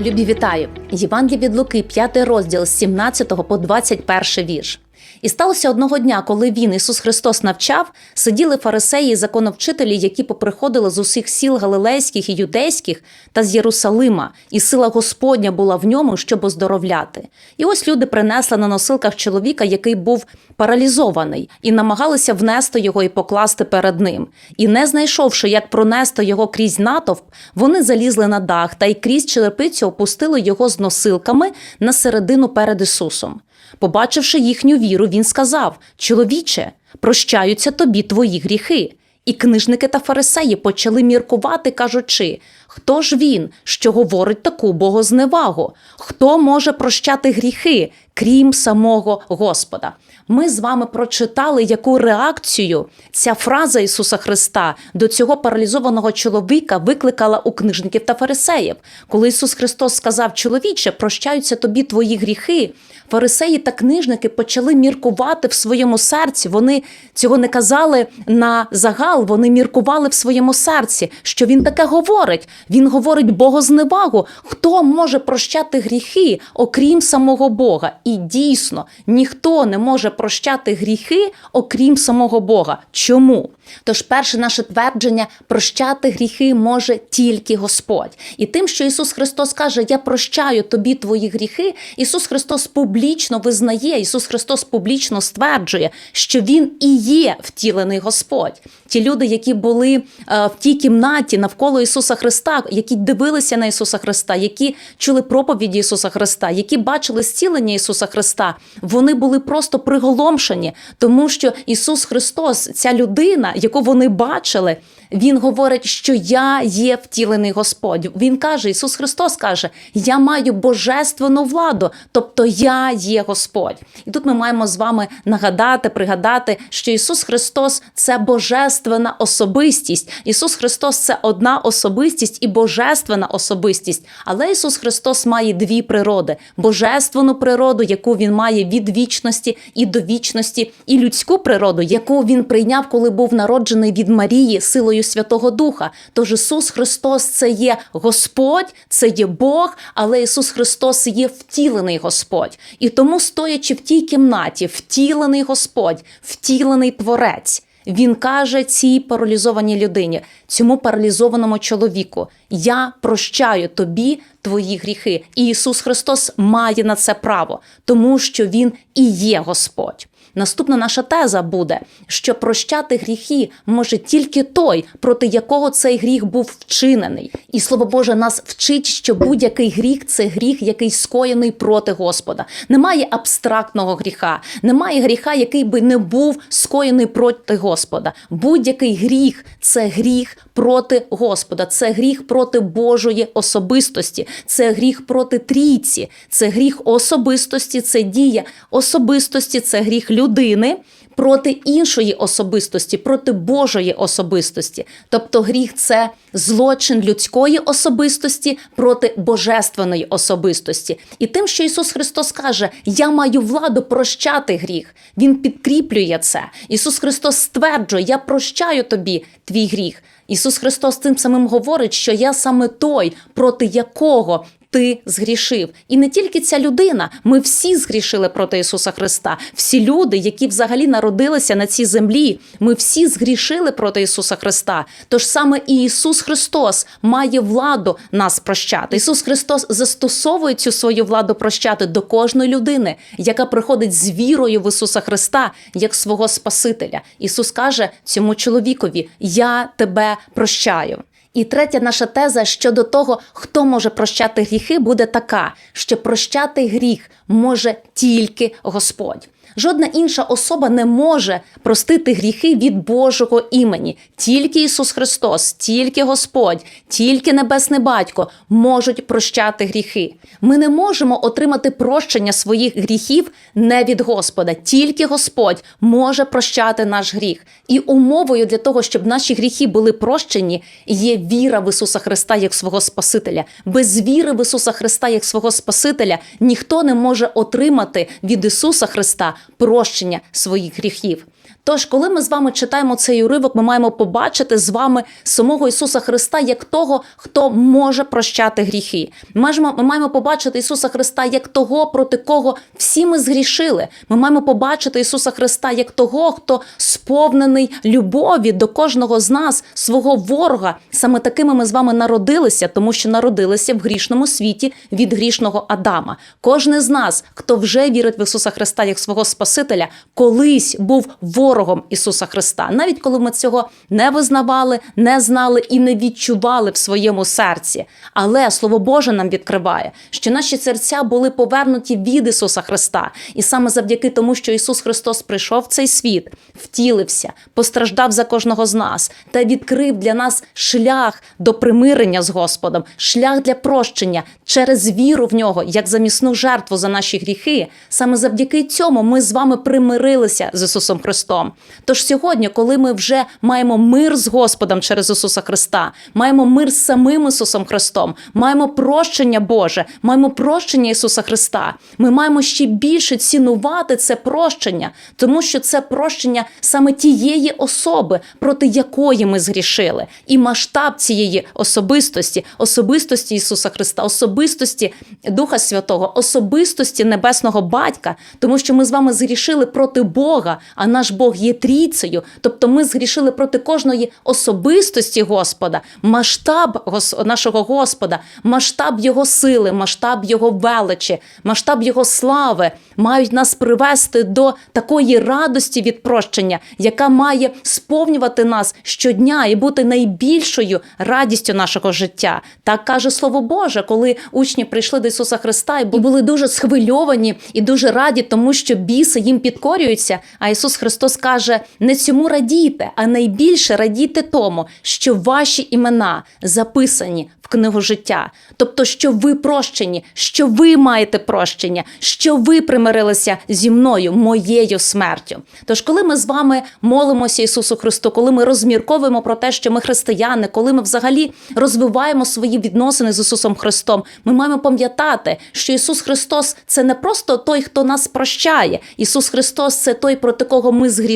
Любі вітаю! Євангелі від Луки, 5 розділ з 17 по 21 вірш. І сталося одного дня, коли він, Ісус Христос, навчав, сиділи фарисеї і законовчителі, які поприходили з усіх сіл галилейських і юдейських та з Єрусалима, і сила Господня була в ньому, щоб оздоровляти. І ось люди принесли на носилках чоловіка, який був паралізований, і намагалися внести його і покласти перед ним. І не знайшовши, як пронести його крізь натовп, вони залізли на дах та й крізь черепицю опустили його з носилками на середину перед Ісусом. Побачивши їхню віру, він сказав: Чоловіче, прощаються тобі твої гріхи. І книжники та фарисеї почали міркувати, кажучи: хто ж він, що говорить таку богозневагу? Хто може прощати гріхи, крім самого Господа? Ми з вами прочитали, яку реакцію ця фраза Ісуса Христа до цього паралізованого чоловіка викликала у книжників та фарисеїв. Коли Ісус Христос сказав: Чоловіче, прощаються тобі твої гріхи. Фарисеї та книжники почали міркувати в своєму серці. Вони цього не казали на загал, вони міркували в своєму серці, що він таке говорить. Він говорить богозневагу. Хто може прощати гріхи, окрім самого Бога? І дійсно ніхто не може прощати гріхи, окрім самого Бога. Чому? Тож, перше наше твердження прощати гріхи може тільки Господь. І тим, що Ісус Христос каже, Я прощаю тобі твої гріхи, Ісус Христос публічно визнає, Ісус Христос публічно стверджує, що Він і є втілений Господь. Ті люди, які були е, в тій кімнаті навколо Ісуса Христа, які дивилися на Ісуса Христа, які чули проповіді Ісуса Христа, які бачили зцілення Ісуса Христа, вони були просто приголомшені, тому що Ісус Христос, ця людина, яку вони бачили, Він говорить, що я є втілений Господь. Він каже, Ісус Христос каже: Я маю божественну владу, тобто я є Господь. І тут ми маємо з вами нагадати, пригадати, що Ісус Христос це божественна особистість. Ісус Христос це одна особистість і божественна особистість. Але Ісус Христос має дві природи: божественну природу, яку Він має від вічності і до вічності, і людську природу, яку він прийняв, коли був народжений від Марії силою Святого Духа. Тож Ісус Христос це є Господь, це є Бог, але Ісус Христос є втілений Господь. І тому, стоячи в тій кімнаті, втілений Господь, втілений Творець. Він каже цій паралізованій людині, цьому паралізованому чоловіку: Я прощаю тобі твої гріхи. І Ісус Христос має на це право, тому що Він і є Господь. Наступна наша теза буде, що прощати гріхи може тільки той, проти якого цей гріх був вчинений. І слово Боже нас вчить, що будь-який гріх це гріх, який скоєний проти Господа. Немає абстрактного гріха, немає гріха, який би не був скоєний проти Господа. Будь-який гріх це гріх проти Господа, це гріх проти Божої особистості, це гріх проти трійці, це гріх особистості, це дія особистості, це гріх людини. Проти іншої особистості, проти Божої особистості. Тобто гріх це злочин людської особистості проти божественної особистості. І тим, що Ісус Христос каже, я маю владу прощати гріх, Він підкріплює це. Ісус Христос стверджує, я прощаю тобі твій гріх. Ісус Христос тим самим говорить, що я саме той, проти якого ти згрішив. І не тільки ця людина, ми всі згрішили проти Ісуса Христа. Всі люди, які взагалі народилися на цій землі, ми всі згрішили проти Ісуса Христа. Тож саме і Ісус Христос має владу нас прощати. Ісус Христос застосовує цю свою владу прощати до кожної людини, яка приходить з вірою в Ісуса Христа як свого Спасителя. Ісус каже цьому чоловікові: Я тебе прощаю. І третя наша теза щодо того, хто може прощати гріхи, буде така, що прощати гріх може тільки Господь. Жодна інша особа не може простити гріхи від Божого імені. Тільки Ісус Христос, тільки Господь, тільки Небесний Батько можуть прощати гріхи. Ми не можемо отримати прощення своїх гріхів не від Господа. Тільки Господь може прощати наш гріх. І умовою для того, щоб наші гріхи були прощені, є віра в Ісуса Христа як свого Спасителя. Без віри в Ісуса Христа як свого Спасителя ніхто не може отримати від Ісуса Христа прощення своїх гріхів. Тож, коли ми з вами читаємо цей уривок, ми маємо побачити з вами самого Ісуса Христа як того, хто може прощати гріхи. Ми маємо, побачити Ісуса Христа як того, проти кого всі ми згрішили. Ми маємо побачити Ісуса Христа як того, хто сповнений любові до кожного з нас, свого ворога. Саме такими ми з вами народилися, тому що народилися в грішному світі від грішного Адама. Кожен з нас, хто вже вірить в Ісуса Христа як свого Спасителя, колись був ворогом Ісуса Христа, навіть коли ми цього не визнавали, не знали і не відчували в своєму серці. Але Слово Боже нам відкриває, що наші серця були повернуті від Ісуса Христа, і саме завдяки тому, що Ісус Христос прийшов в цей світ, втілився, постраждав за кожного з нас та відкрив для нас шлях до примирення з Господом, шлях для прощення через віру в нього, як замісну жертву за наші гріхи. Саме завдяки цьому ми з вами примирилися з Ісусом Христом. Тож сьогодні, коли ми вже маємо мир з Господом через Ісуса Христа, маємо мир з самим Ісусом Христом, маємо прощення Боже, маємо прощення Ісуса Христа. Ми маємо ще більше цінувати це прощення, тому що це прощення саме тієї особи, проти якої ми згрішили, і масштаб цієї особистості, особистості Ісуса Христа, особистості Духа Святого, особистості Небесного Батька, тому що ми з вами згрішили проти Бога, а наш Бог є трійцею. Тобто ми згрішили проти кожної особистості Господа, масштаб нашого Господа, масштаб Його сили, масштаб Його величі, масштаб Його слави мають нас привести до такої радості від прощення, яка має сповнювати нас щодня і бути найбільшою радістю нашого життя. Так каже Слово Боже, коли учні прийшли до Ісуса Христа і були дуже схвильовані і дуже раді, тому що біси їм підкорюються. А Ісус Христос каже: не цьому радійте, а найбільше радійте тому, що ваші імена записані в книгу життя. Тобто, що ви прощені, що ви маєте прощення, що ви примирилися зі мною, моєю смертю. Тож, коли ми з вами молимося Ісусу Христу, коли ми розмірковуємо про те, що ми християни, коли ми взагалі розвиваємо свої відносини з Ісусом Христом, ми маємо пам'ятати, що Ісус Христос це не просто той, хто нас прощає. Ісус Христос це той, проти кого ми згрішили.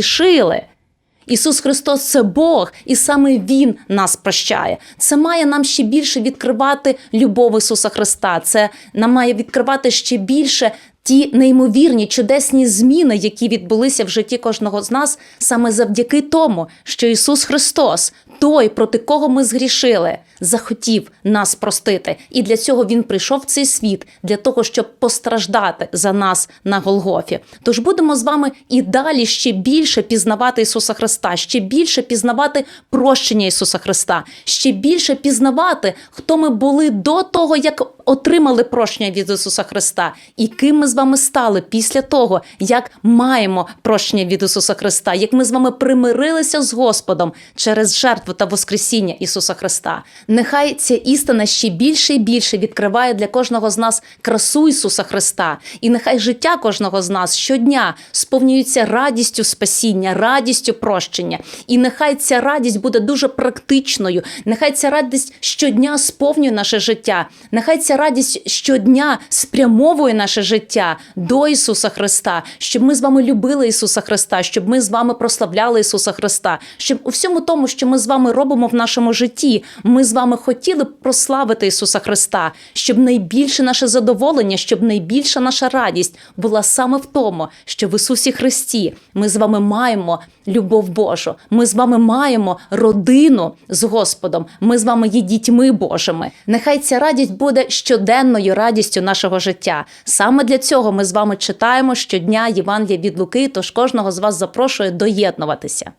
Ісус Христос це Бог, і саме Він нас прощає. Це має нам ще більше відкривати любов Ісуса Христа. Це нам має відкривати ще більше ті неймовірні чудесні зміни, які відбулися в житті кожного з нас, саме завдяки тому, що Ісус Христос, той, проти кого ми згрішили, захотів нас простити. І для цього Він прийшов в цей світ, для того, щоб постраждати за нас на Голгофі. Тож будемо з вами і далі ще більше пізнавати Ісуса Христа, ще більше пізнавати прощення Ісуса Христа, ще більше пізнавати, хто ми були до того, як отримали прощення від Ісуса Христа, і ким ми з вами стали після того, як маємо прощення від Ісуса Христа, як ми з вами примирилися з Господом через жертву та Воскресіння Ісуса Христа. Нехай ця істина ще більше і більше відкриває для кожного з нас красу Ісуса Христа, і нехай життя кожного з нас щодня сповнюється радістю спасіння, радістю прощення. І нехай ця радість буде дуже практичною. Нехай ця радість щодня сповнює наше життя. Нехай ця радість щодня спрямовує наше життя до Ісуса Христа, щоб ми з вами любили Ісуса Христа, щоб ми з вами прославляли Ісуса Христа, щоб у всьому тому, що ми з вами робимо в нашому житті, ми з вами хотіли б прославити Ісуса Христа, щоб найбільше наше задоволення, щоб найбільша наша радість була саме в тому, що в Ісусі Христі ми з вами маємо любов Божу. Ми з вами маємо родину з Господом. Ми з вами є дітьми Божими. Нехай ця радість буде щоденною радістю нашого життя. Саме для цього ми з вами читаємо щодня Євангелія від Луки, тож кожного з вас запрошую доєднуватися.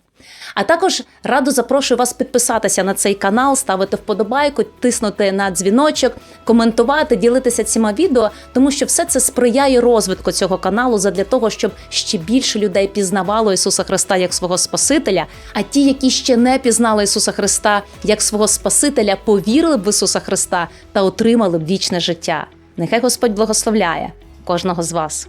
А також радо запрошую вас підписатися на цей канал, ставити вподобайку, тиснути на дзвіночок, коментувати, ділитися цими відео, тому що все це сприяє розвитку цього каналу задля того, щоб ще більше людей пізнавало Ісуса Христа як свого Спасителя. А ті, які ще не пізнали Ісуса Христа як свого Спасителя, повірили б в Ісуса Христа та отримали б вічне життя. Нехай Господь благословляє кожного з вас.